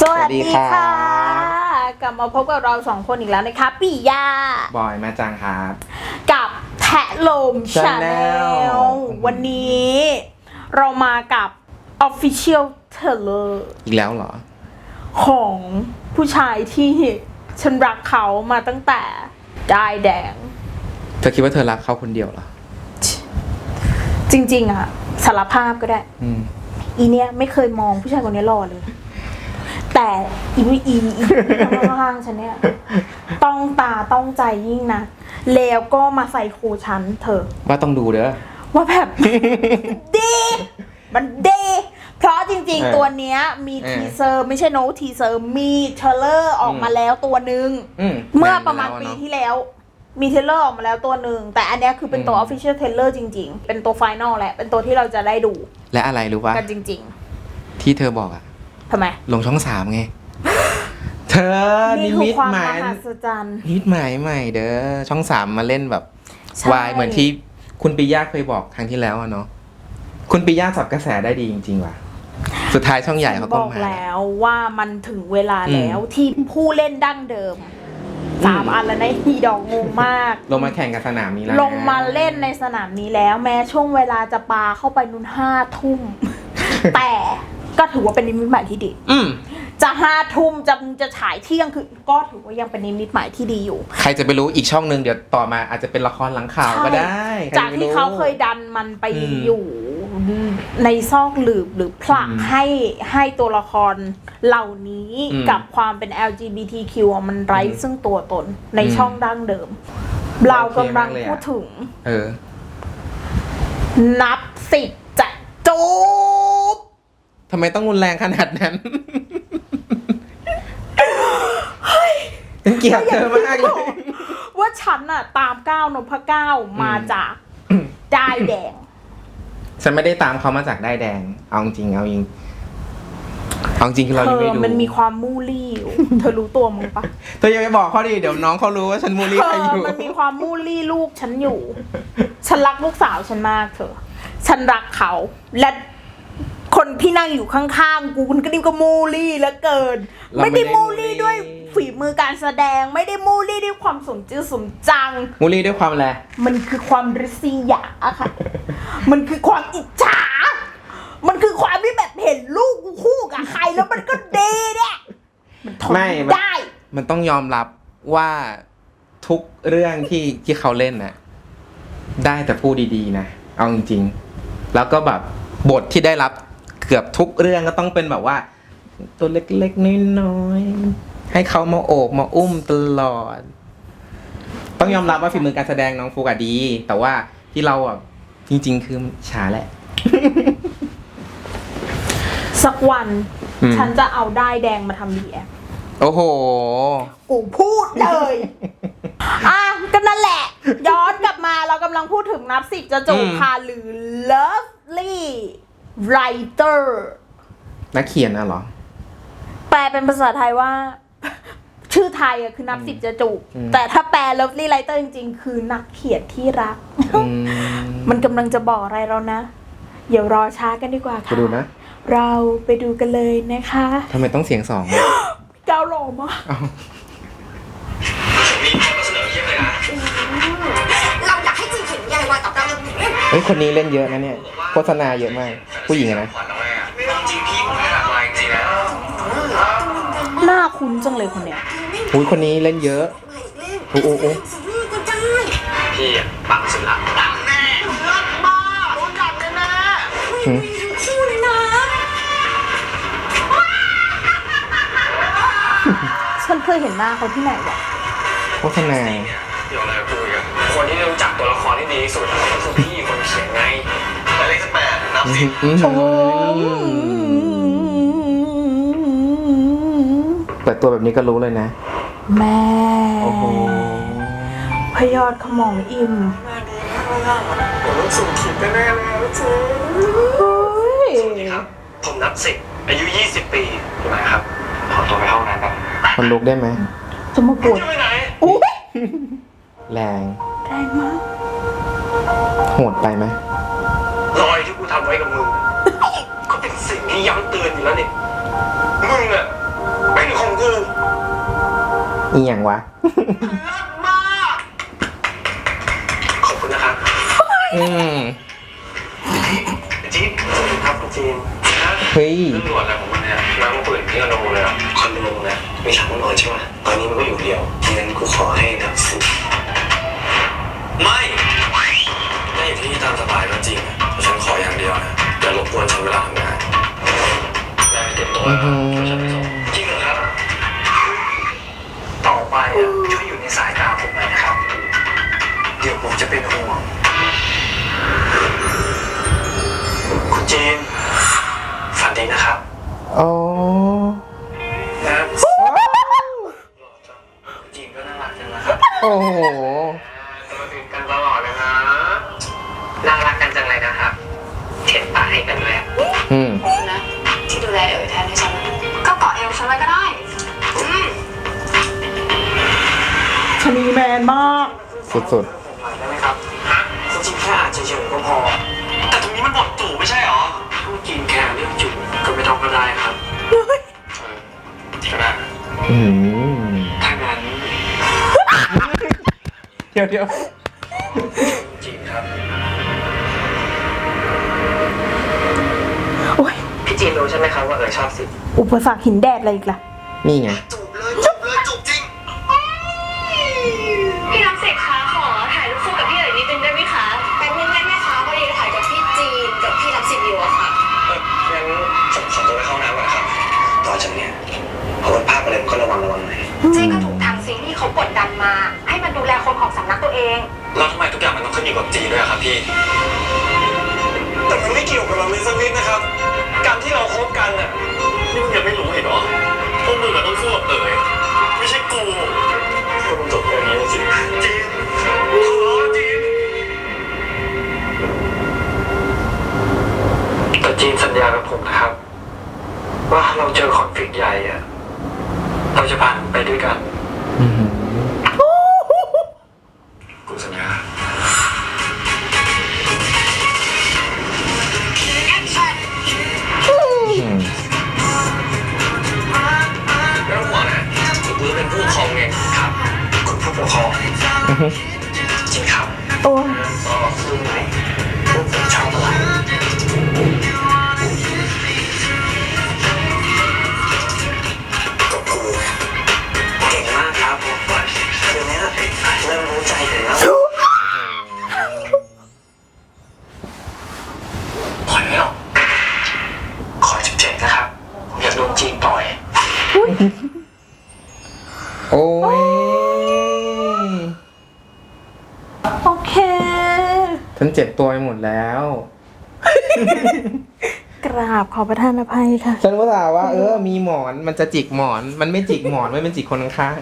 สวัสดีสวัสดีครัค่ะ กลับมาพบกับเราสองคนอีกแล้วนะคะปียาบอยแม่จังครับกับแทะลมชาแน Channel ลวันนี้ เรามากับ Official t a i l e r อีกแล้วเหรอ ของผู้ชายที่ฉันรักเขามาตั้งแต่ได้ายแดง เธอคิดว่าเธอรักเขาคนเดียวเหรอ จริง ๆอะสารภาพก็ได้ อืม อีเนี้ยไม่เคยมองผู้ชายคนนี้หล่อเลย แต่อีวิอีอีข้างๆฉันเนี่ยต้องตาต้องใจยิ่งนะแล้วก็มาใส่โคฉันเธอว่าต้องดูเด้อว่าแบบ ดี มันดีเพราะจริงๆ ตัวเนี้ยมีทีเซอร์ไม่ใช่โน้ตทีเซอร์มีเทเลอร์ออกมาแล้วตัวหนึ่งเมื่อประมาณปีที่แล้ว มีเทเลอร์ออกมาแล้วตัวหนึ่งแต่อันนี้คือเป็นตัวอืม Official t r a i l e r จริง ๆ เป็นตัวไฟนอลแหละ เป็นตัวที่เราจะได้ดู และอะไรรู้ปะกันจริง ๆ ที่เธอบอกอะ ทำไม ลงช่องสามไง เธอนี่นิคือมิตความหมมายหัศจรรย์ นิมิตหมายใหม่เด้อช่องสามมาเล่นแบบใช่ วายเหมือนที่คุณปิยาเคยบอกครั้งที่แล้วอะเนาะคุณปิยาสับกระแสได้ดีจริงๆว่ะ สุดท้ายช่องใหญ่เขาบก็อกมา แล้วว่ามันถึงเวลาอืมแล้วที่ผู้เล่นดั้งเดิมสามอืม อันแล้วในะฮีดอกงงมาก ลงมาแข่งกับสนามนี้แล้วลงมาเล่นในสนามนี้แล้ว แม้ช่วงเวลาจะปาเข้าไปนุ่นห้าทุ่ม แต่ ก็ถือว่าเป็นนิมิตหมายที่ดี อืมจะห้าทุ่มจะจะฉายเที่ยงคือก็ถือว่ายังเป็นนิมิตหมายที่ดีอยู่ ใครจะไปรู้อีกช่องหนึ่งเดี๋ยวต่อมาอาจจะเป็นละครหลังข่าวก็ได้ ใครจากจะไปที่รู้ เขาเคยดันมันไปอืม อยู่ในซอกหลืบหรือผลักอืมให้ให้ตัวละครเหล่านี้อืมกับความเป็น LGBTQ อะมันไร้อืมซึ่งตัวตนในอืมช่องดั้งเดิม เรากำลังโอเคมากเลยอะ พูดถึงเออ นับสิบจะจูบ ทำไมต้องรุนแรงขนาดนั้นฉันเกลียดเธอมากเลยว่าฉันอะตามก้าวนพเก้ามาอืมจากได้ายแดง ฉันไม่ได้ตามเขามาจากได้ายแดง เอาจริงเอาจริงเอาจริงคือเราเธยังอไม่ดูมันมีความมูลี่อยู่ เธอรู้ตัวมึงปะเธออย่าไปบอกเขาดิเดี๋ยวน้องเขารู้ว่าฉันมูลลี่เธใครออยู่มันมีความมูลี่ลูกฉันอยู่ ฉันรักลูกสาวฉันมากเธอ ฉันรักเขา และ คนที่นั่งอยู่ข้างๆ กูคุณก็นี่ก็มูลี่เหลือเกินไม่ได้มูลี่ ด้วยฝีมือการแสดงไม่ได้มูลี่ด้วยความสมจื้อสมจัง มูลลี่ด้วยความอะไรมันคือความริษยาอะค่ะ มันคือความอิจฉา มันคือความที่แบบเห็นลูกกูคู่กับใครแล้วมันก็ดีเนี่ยมันทนไม่มันได้ มันต้องยอมรับว่าทุกเรื่องที่ที่เขาเล่นน่ะได้แต่พูดดีๆนะ เอาจริงๆ แล้วก็แบบบทที่ได้รับ เกือบทุกเรื่องก็ต้องเป็นแบบว่า ตัวเล็กๆน้อยๆให้เขามาโอบมาอุ้มตลอด ต้องยอมรับว่าฝีมือการแสดงน้องฟูกอะดี แต่ว่าที่เราอะจริง ๆ คือช้าแหละ สักวัน อืม ฉันจะเอาได้ายแดงมาทำดีแอโอ้โห กูพูดเลย อะก็นั่นแหละ ย้อนกลับมาเรากำลังพูดถึงนับสิบจะจูบอืมค่ะหรือ lovely writer นักเขียนน่ะเหรอ แปลเป็นภาษาไทยว่า ชื่อไทยอะคือนับสิบจะจูบอืม แต่ถ้าแปล lovely writer จริง ๆ คือนักเขียนที่รัก อืมมันกำลังจะบอกอะไรเรานะ เดี๋ยวรอช้ากันดีกว่าไปค่ะ ดูนะเราไปดูกันเลยนะคะ ทำไมต้องเสียงสองก้าวหล่อมาก อ้าว เฮ้ยคนนี้เล่นเยอะนะเนี่ยโฆษณาเยอะมาก ผู้หญิงอะนะขวัญเอาไว้อะจริงพี่ผมไม่หนักอะไรจริงๆนะหน้าคุ้นจังเลยคนเนี้ยอุ้ยคนนี้เล่นเยอะโอ้โอ้โอ้ซีรีส์ก็ได้พี่อะปังสุดละปังแน่รักมากโดนดักแน่แน่หืมคู่เลยนะฉันเคยเห็นหน้าเขาที่ไหนวะโฆษณาเดี๋ยวอะไรกูอีกอะ คนที่รู้จักตัวละครที่ดีที่สุดอะก็คือพี่คนเขียนไงแล้วเลขสิบแปดนับสิบอืมโอ้เปิดตัวแบบนี้ก็รู้เลยนะ แม่โอ้โหพยอดขมองอิ่มผมต้องสูงขีดแน่ๆเลยนะเจ๊เฮ้ยครับ ผมนับสิบอายุ20ปีถูกไหมครับ ขอตัวไปห้องน้ำแป๊บคนลุกได้ไหมจะมาปวดจะไปไหนอุ้ย แรง แรงมากโหดไปไหมรอยที่กูทำไว้กับมึงก็เป็นสิ่งที่ย้ำเตือนอยู่แล้วนี่มึงอะอีหยังวะมากขอบคุณนะครับอืมจีนครับคุณจีนเฮ้ยเรื่องด่วนอะไรของมันเนี่ยน้ำมาเปิดที่คอนโดเลยอะคอนโดเนี่ยมีสามห้องนอนใช่ไหมตอนนี้มันก็อยู่เดียวงั้นกูขอให้นับสิบ ไม่ได้อยู่ที่นี่ตามสบายก็จริงอะแต่ฉันขออย่างเดียวนะอย่ารบกวนฉันเวลาทำงานได้ไปเต็มตัวอืแล้วอหือช่วยฉันไปส่งจริงเหรอครับ ต่อไปอะช่วยอยู่ในสายตาผมหน่อยนะครับ เดี๋ยวผมจะเป็นห่วง คุณจีนฝันดีนะครับอ๋อ นีแมนมาก สุดผมหน่อยได้ไหมครับฮะจริงๆแค่อ่านเฉยๆก็พอ แต่ตรงนี้มันบทตู่ไม่ใช่หรอพูดจริงแค่เรื่องจุดก็ไม่ต้องก็ได้ครับเออก็ได้ๆอืมถ้างั้นเดี๋ยวเดี๋ยวจริงครับ โอ้ยพี่จีนรู้ใช่ไหมครับว่าเอ๋ยชอบสิ อุปสรรคหินแดดอะไรอีกล่ะนี่ไง จู กอย่างมันต้องขึ้นอยู่กับจีนด้วยอะครับพี่ แต่มันไม่เกี่ยวกับเราเลยสักนิดนะครับ การที่เราคบกันน่ะนี่มึงยังไม่รู้เห็นหรอพวกมึงอะต้องสู้กับเอ๋ยไม่ใช่กูพวกมึงจบแค่นี้สิจีนขอร้องจีนแต่จีนสัญญากับผมนะครับ ว่าเราเจอคอนฟ lict ใหญ่อะเราจะผ่านไปด้วยกัน จริงครับ โอ้ แล้ว กราบขอประทานอภัยค่ะ ฉันก็ถามว่า เออ มีหมอนมันจะจิกหมอน มันไม่จิกหมอนไม่เป็นจิกคนข้าง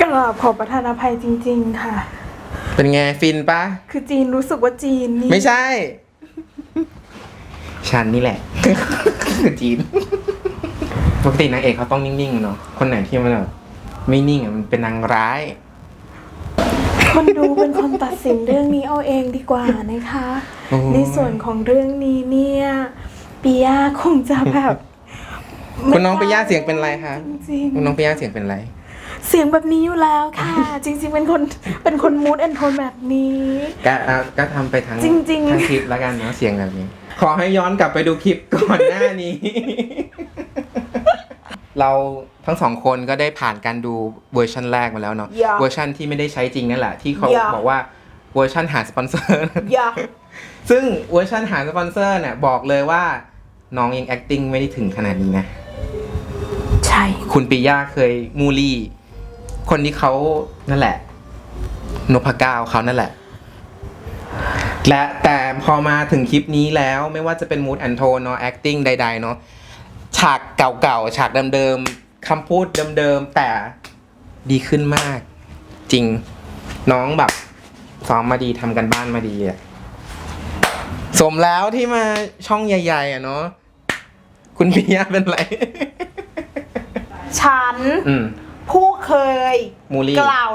กราบขอประทานอภัยจริง ๆ ค่ะ ๆเป็นไงฟินปะ คือจีนรู้สึกว่าจีนนี่ไม่ใช่ ฉันนี่แหละ คือจีน ปกตินางเอกเขาต้องนิ่งๆเนาะ คนไหนที่มันแบบไม่นิ่งอะมันเป็นนางร้าย คนดูเป็นคนตัดสินเรื่องนี้เอาเองดีกว่านะคะ โอ้ย ในส่วนของเรื่องนี้เนี่ยปิยาคงจะแบบคุณน้องไปย่าเสียงเป็นไรคะจริงคุณน้องไปย่าเสียงเป็นไรๆเสียงแบบนี้อยู่แล้วค่ะ จริง ๆ เป็นคนเป็นคนมูดแอนโทนแบบนี้ ก็อะก็ทำไปทั้งจริงๆ ทั้งคลิปแล้วกันเนาะเสียงแบบนี้ ขอให้ย้อนกลับไปดูคลิปก่อนหน้านี้ เราทั้งสองคนก็ได้ผ่านการดูเวอร์ชันแรกมาแล้วเนาะอย่าเวอร์ชันที่ไม่ได้ใช้จริงนั่นแหละ ที่เขาอย่าบอกว่าเวอร์ชันหาสปอนเซอร์อย่าซึ่งเวอร์ชันหาสปอนเซอร์เนี่ยบอกเลยว่าน้องยัง acting ไม่ได้ถึงขนาดนี้นะ ใช่ คุณปิยาเคยมูลี่ คนที่เขานั่นแหละ นพก้าวเขานั่นแหละ และแต่พอมาถึงคลิปนี้แล้วไม่ว่าจะเป็นมูดแอนโทนเนาะ acting ใดๆ เนาะ ฉากเก่าๆ ฉากเดิมๆคำพูดเดิมๆ แต่ดีขึ้นมาก จริงน้องแบบซ้อมมาดีทำกันบ้านมาดีอะสมแล้วที่มาช่องใหญ่ๆอะเนาะคุณปิยาเป็นไร ฉันอืม ผู้เคยมูลี่ กล่าว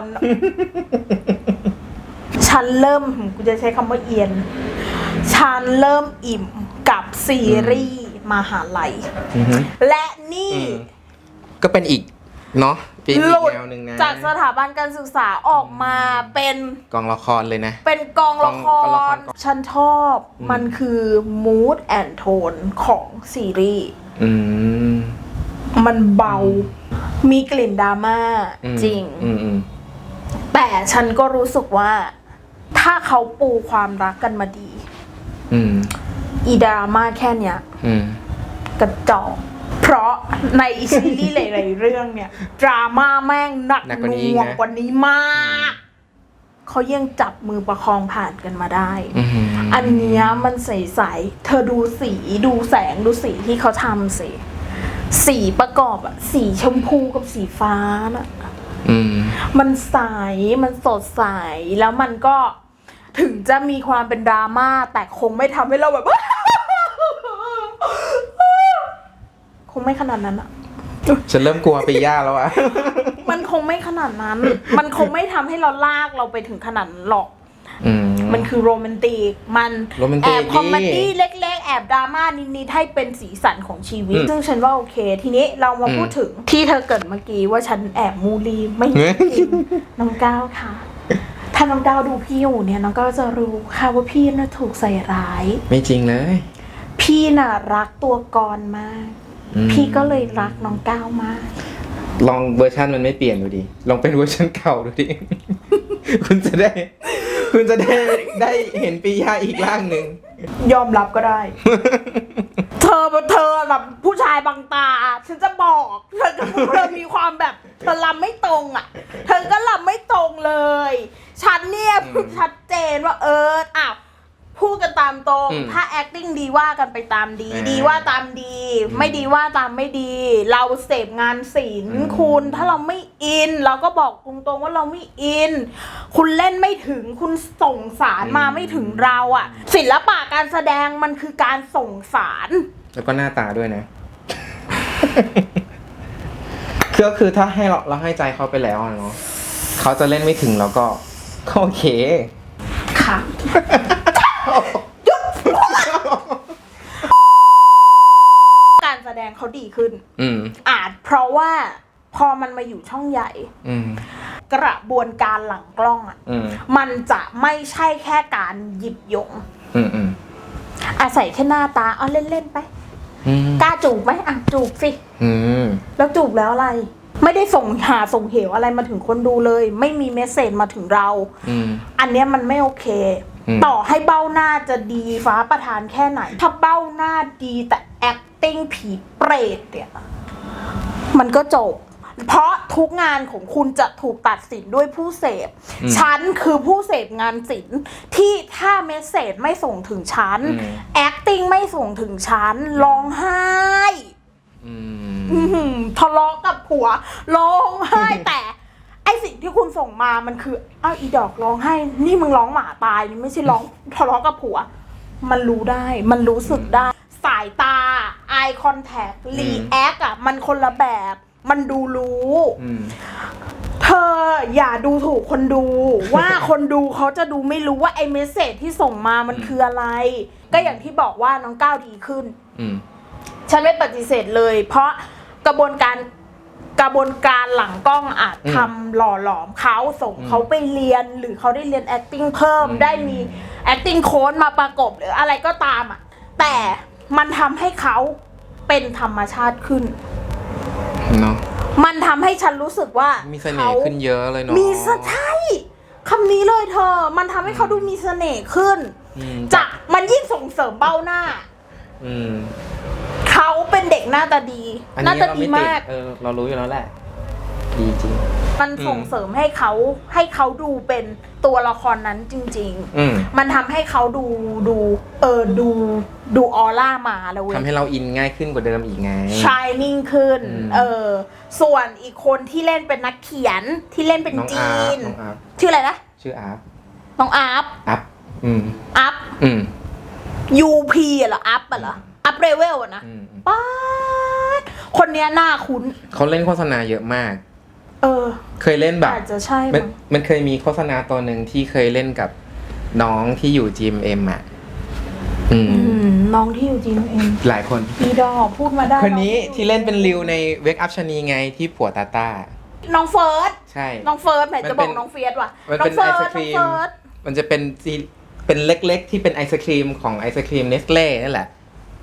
ฉันเริ่มกูจะใช้คำว่าเอียน ฉันเริ่มอิ่มกับซีรีส์ มหาลัย อือฮึและนี่อืมก็เป็นอีกเนาะเป็นอีหลุกดแนวหนึ่งนะจากสถาบันการศึกษาออกมาเป็นกองละครเลยนะ เป็นกองละคกองละครรฉันชอบอืม มันคือ mood and tone ของซีรีส์อืม มันเบา มีกลิ่นดราม่าอืมจริง อืมอืมแต่ฉันก็รู้สึกว่า ถ้าเขาปูความรักกันมาดี อืม อีดราม่าแค่เนี้ยอืม กระจอกเพราะในซีรีส์หลายๆเรื่องเนี่ย ดราม่าแม่งหนักหนักหกว่านี้น่วงนะ กว่านี้มากเขายังจับมือประคองผ่านกันมาได้ อืมอันเนี้ยมันใสๆ เธอดูสีดูแสงดูสีที่เขาทำสิ สีประกอบอะสีชมพูกับสีฟ้าน่ะ อืม มันใส มันสดใส แล้วมันก็ ถึงจะมีความเป็นดราม่าแต่คงไม่ทำให้เราแบบ คงไม่ขนาดนั้นอะฉันเริ่มกลัวปีย่าแล้วอะมันคงไม่ขนาดนั้น มันคงไม่ทำให้เราลากเราไปถึงขนาดนั้นหรอก อืม มันคือโรแมนติก มันโรแมนติแอกบคอมเมดี้ดิเล็กๆ แอบดราม่านิดๆให้เป็นสีสันของชีวิต อืมซึ่งฉันว่าโอเค ทีนี้เรามาอืมพูดถึงที่เธอเกริดเมื่อกี้ว่าฉันแอบมูลีไม่เฮ้ยจริงน้องก้าวค่ะ ถ้าน้องก้าวดูพี่อยู่เนี่ยน้องก้าวจะรู้ค่ะว่าพี่น่ะถูกใส่ร้าย ไม่จริงเลย พี่น่ะรักตัวกรมาก อืม พี่ก็เลยรักน้องก้าวมาก ลองเวอร์ชันมันไม่เปลี่ยนดูดิ ลองเป็นเวอร์ชันเก่าดูดิ คุณจะได้ คุณจะได้ได้เห็นปีย่าอีกร่างหนึ่ง ยอมรับก็ได้เธ อเธอแบบผู้ชายบางตา ฉันจะบอกเธอก็เธอมีความแบบเธอลำไม่ตรงอะ เธอก็ลำไม่ตรงเลย ฉันเนี่ยอืมชัดเจนว่าเอออ้าวพูดกันตามตรง อืมถ้า acting ดีว่ากันไปตามดี อ่าดีว่าตามดีอืมไม่ดีว่าตามไม่ดี เราเสพงานศิลป์อืม คุณ ถ้าเราไม่อิน เราก็บอกตรงๆว่าเราไม่อิน คุณเล่นไม่ถึงคุณส่งสารมาไม่ถึงเราอะศิลปะการแสดงมันคือการส่งสาร แล้วก็หน้าตาด้วยนะ ก็คือถ้าให้เราเราให้ใจเขาไปแล้วอะเนาะเขาจะเล่นไม่ถึงเราก็ก็โอเค ค่ะ การแสดงเขาดีขึ้น อืม อาจเพราะว่าพอมันมาอยู่ช่องใหญ่ อืม กระบวนการหลังกล้องอะอืม มันจะไม่ใช่แค่การหยิบยง อืมอืมอาศัยแค่หน้าตาเอาเล่น ๆ ไปอืมก ล้าจูบไหมอะจูบสิ อืม แล้วจูบแล้วอะไร ไม่ได้ส่งหาส่งเหวอะไรมาถึงคนดูเลย ไม่มีเมสเซจมาถึงเรา อืม อันเนี้ยมันไม่โอเค อืม ต่อให้เบ้าหน้าจะดีฟ้าประทานแค่ไหน ถ้าเบ้าหน้าดีแต่ acting ผีเปรตเนี่ย มันก็จบ เพราะทุกงานของคุณจะถูกตัดสินด้วยผู้เสพอืมฉันคือผู้เสพงานศิลป์ที่ถ้าเมสเซจไม่ส่งถึงฉันอืม acting ไม่ส่งถึงฉัน ร้องไห้อืมอื้อหือทะเลาะกับผัว ร้องไห้แต่ไอสิ่งที่คุณส่งมามันคืออ้าวอีดอกร้องไห้ นี่มึงร้องหมาตายนี่ไม่ใช่ร้องทะเลาะกับผัว มันรู้ได้ มันรู้สึกได้ สายตา eye contact react อะ มันคนละแบบ มันดูรู้ อืม เธออย่าดูถูกคนดู ว่าคนดูเขาจะดูไม่รู้ว่าไอ้เมสเซจที่ส่งมามันอืม คืออะไร ก็อย่างที่บอกว่าน้องก้าวดีขึ้น อืม ฉันไม่ปฏิเสธเลย เพราะกระบวนการกระบวนการหลังกล้องอาจอืมทำหล่อหลอมเขาส่งอืมเขาไปเรียนหรือเขาได้เรียน acting เพิ่มอืม ได้มี acting coach มาประกบหรืออะไรก็ตามอะแต่มันทำให้เขาเป็นธรรมชาติขึ้น เนาะ มันทำให้ฉันรู้สึกว่ามีเสน่ห์ขึ้นเยอะเลยเนาะมีเสใช่คำนี้เลยเธอ มันทำให้เขาดูมีเสน่ห์ขึ้นอืมจากมันยิ่งส่งเสริมเบ้าหน้า อืมเขาเป็นเด็กหน้าตาดี อันหน้านี้ตาเราดีไม่ติดมาก เออ เรารู้อยู่แล้วแหละ ดีจริง มันส่งเสริมให้เขาให้เขาดูเป็นตัวละครนั้นจริงอืมๆมันทำให้เขาดูดูเออดูดูออร่ามาแล้วเว้ย ทำให้เราอินง่ายขึ้นกว่าเดิมอีกไง ชายนิ่งขึ้น อืม เออ ส่วนอีกคนที่เล่นเป็นนักเขียนที่เล่นเป็นน้องจีอาร์ตนน้องอาร์ตชื่ออะไรนะ ชื่ออาร์ตน้องอาร์ฟอัพอืม อัพอืม ยูพีอะเหรอ อัพอะเหรอ อัพเรเวลอะนะอืมอืม ป๊าดคนเนี้ยหน้าคุ้น เขาเล่นโฆษณาเยอะมาก เออ เคยเล่นแบบอาจจะใช่มันมั้งมันเคยมีโฆษณาตัวหนึ่งที่เคยเล่นกับน้องที่อยู่ GMM อะอืม อืมน้องที่อยู่จีนเองหลายคน อีดอกพูดมาได้คนนี้องที่เล่นเป็นริวในเวกอัพชนีไงที่ผัวตาตาน้องเฟิร์สใช่ น้องเฟิร์สแหมมันจะเป็บอนกน้องเฟียสว่ะมันน้อเป็งนเฟิไอร์สศน้องครีม เฟิร์สมันจะเป็นซีเป็นเล็กๆ ที่เป็นไอศครีมของไอศครีมเนสเล่นั่นแหละ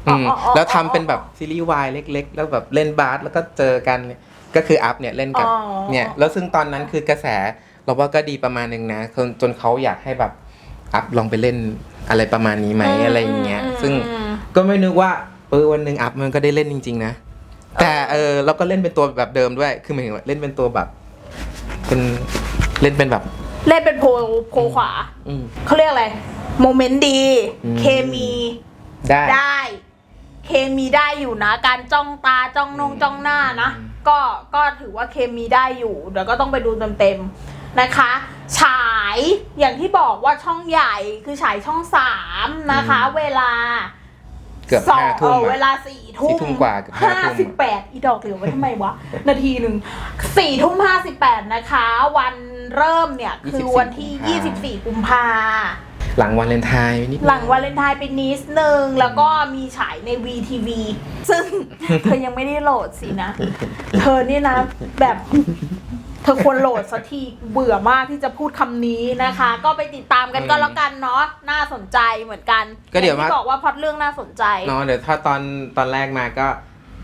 อืมแล้วทำเป็นแบบซีรีส์วายเล็ก ๆ แล้วแบบเล่นบาสแล้วก็เจอกันเนี่ย ก็คืออัพเนี่ยเล่นกับเนี่ยแล้วซึ่งตอนนั้นคือกระแสเราว่าก็ดีประมาณนึงนะจนจนเขาอยากให้แบบอัพลองไปเล่นอะไรประมาณนี้ไหมอะไรอย่างเงี้ยซึ่ง อืม ก็ไม่นึกว่าเออวันหนึ่งอัพมันก็ได้เล่นจริง ๆ นะ แต่เออเราก็เล่นเป็นตัวแบบเดิมด้วย คือหมายถึงว่าเล่นเป็นตัวแบบเป็นเล่นเป็นแบบ เล่นเป็นโพโพขวา อืม เขาเรียกอะไร โมเมนต์ดี อืม เคมีได้ ได้ เคมีได้อยู่นะ การจ้องตาจ้องนงจ้องหน้านะ ก็ก็ถือว่าเคมีได้อยู่เดี๋ยวก็ต้องไปดูเต็มๆนะคะ ฉายอย่างที่บอกว่าช่องใหญ่คือฉายช่องสามนะคะ เวลาเกือบสองห้าทุ่มเอออะเวลาสี่ทุ่สี่ทุ่มกว่าเกือบห้าห้าทุ่สิบมแปดอีดอกเหลือไว้ทำไมวะ นาทีหนึ่งสี่ทุ่มห้าสิบแปดนะคะ วันเริ่มเนี่ยคือวันที่ยี่สิบสี่กุมภา หลังวันเลนไทน์นิดนึหลังวาเลนไทน์ไปนิดนึงแล้วก็มีฉายใน VTV ซึ่ง เธอยังไม่ได้โหลดสินะ เธอนี่นะ แบบ เธอควรโหลดสักทีเบื่อมากที่จะพูดคำนี้นะคะ ก็ไปติดตามกันก็แล้วกันเนาะน่าสนใจเหมือนกันก็เดี๋ยวอย่างที่บอกว่าพล็อดเรื่องน่าสนใจ เนาะเดี๋ยวถ้าตอนตอนแรกมาก็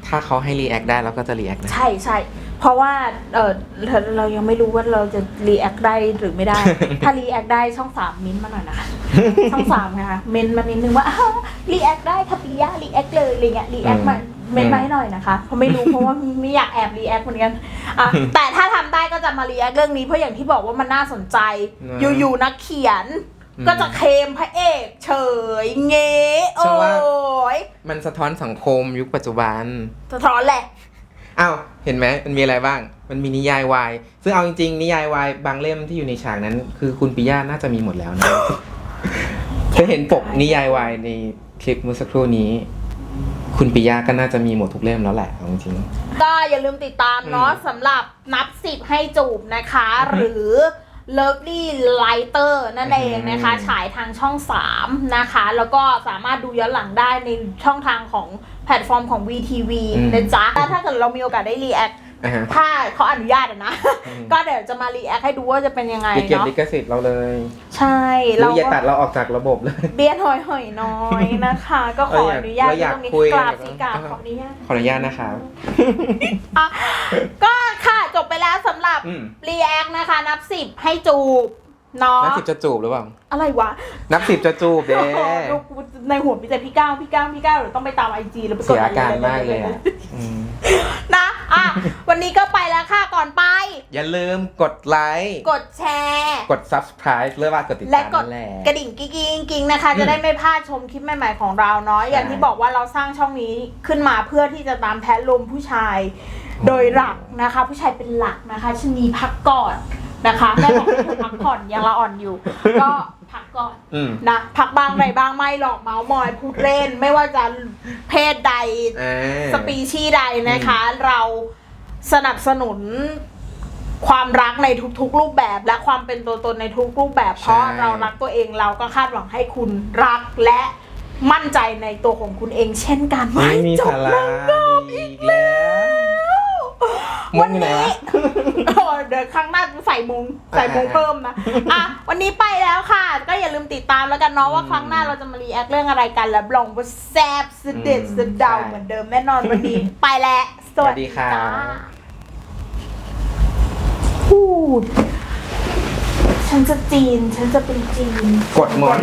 ถ้าเขาให้รีแอคได้เราก็จะรีแอคนะ ใช่ใช่เพราะว่าเออเราเรายังไม่รู้ว่าเราจะรีแอคได้หรือไม่ได้ ถ้ารีแอคได้ช่องสามมิ้นท์มาหน่อยนะคะ ช่องสามนะคะเมนมานิดนึงว่ารีแอคได้ค่ะปิยะรีแอคเลยอะไรเงี้ยรีแอคมาอืมเมนมาให้หน่อยนะคะเพราะไม่รู้เพราะว่าไม่อยากแอบรีแอคเหมือนกันอะแต่ถ้าทำได้ก็จะมารีแอคเรื่องนี้เพราะอย่างที่บอกว่ามันน่าสนใจนะอยู่ๆนักเขียนอืม ก็จะเคลมพระเอกเฉยเงี้โอ้ใช่ว่ายมันสะท้อนสังคมยุคปัจจุบัน สะท้อนแหละอ้าวเห็นไหมมันมีอะไรบ้าง มันมีนิยายวายซึ่งเอาจริงๆนิยายวายบางเล่มที่อยู่ในฉากนั้น คือคุณปิยาน่าจะมีหมดแล้วนะเคยเห็นปกนิยายวายในคลิปเมื่อสักครู่นี้ คุณปิยาก็น่าจะมีหมดทุกเล่มแล้วแหละเอาจริงก็อย่าลืมติดตามเนาะอืมสำหรับนับสิบให้จูบนะคะ หรือ Lovely Lighter นั่นเองนะคะอืมฉายทางช่อง 3 นะคะ แล้วก็สามารถดูย้อนหลังได้ในช่องทางของแพลตฟอร์มของ VTV นะจ๊ะถ้าเกิดเรามีโอกาสได้รีแอค อ่าฮะถ้าเขาอนุญาตอะนะ อืม ก็เดี๋ยวจะมารีแอคให้ดูว่าจะเป็นยังไงไปเก็บเนาะลิขสิทธิ์เราเลยใช่หรืเราออย่าก็ตัดเราออกจากระบบเลย เบียดหอยหอยน้อยนะคะ ก็ขออนุญาตเราอยากตรงนี้คุยกราบสีกราบเออขออนุญาตขออนุญาตนะครับอะก็ค่ะจบไปแล้วสำหรับอืมรีแอคนะคะ นับสิบให้จูบเนาะนับสิบจะจูบหรือเปล่า อะไรวะ นับสิบจะจูบเด้ดูกูในหัวมีแต่พี่ก้าวพี่ก้าวพี่ก้าวเดี๋ยวต้องไปตามไอจีแล้วไปกดเสียอาการมากเลยอะอืมนะอะ วันนี้ก็ไปแล้วค่ะก่อนไป อย่าลืมกดไลค์กดแชร์ กด subscribe หรือว่ากดติดและตามกดนั่นแหละ กระดิ่งกิ๊งกิ๊งกิ๊งนะคะอืมจะได้ไม่พลาดชมคลิปใหม่ ๆของเราเนาะอย่างที่บอกว่าเราสร้างช่องนี้ขึ้นมาเพื่อที่จะตามแท้ลมผู้ชาย โดยหลักนะคะ ผู้ชายเป็นหลักนะคะชนีพักก่อนนะคะแม่บอกให้เธอพักผ่อนยังละอ่อนอยู่ ก็พักก่อน อืม นะพักบ้างอะไรบ้างไม่หรอกเมาส์มอยพูดเล่น ไม่ว่าจะเพศใดอ่าสปีชีส์ใดนะคะ เรา สนับสนุนความรักในทุกๆ รูปแบบและความเป็นตัวตนในทุกรูปแบบ เพราะเรารักตัวเองเราก็คาดหวังให้คุณรักและมั่นใจในตัวของคุณเองเช่นกันไม่มีจบสาระดีอีกแล้วมุวักนอยู่ไหนนี้วะเออเดี๋ยวครั้งหน้าจะใส่มุงใส่มุงอ่าเพิ่มนะอะวันนี้ไปแล้วค่ะ ก็อย่าลืมติดตามแล้วกันเนาะว่าครั้งหน้าเราจะมารีแอคเรื่องอะไรกันแล้วลองว่าแซบสเด็ดสะเดาเหมือนเดิมแน่นอนวันนี้ ไปแล้วสวัสดีสวัสดีค่ะจ้า พูด ฉันจะจีน ฉันจะเป็นจีน กดหมอน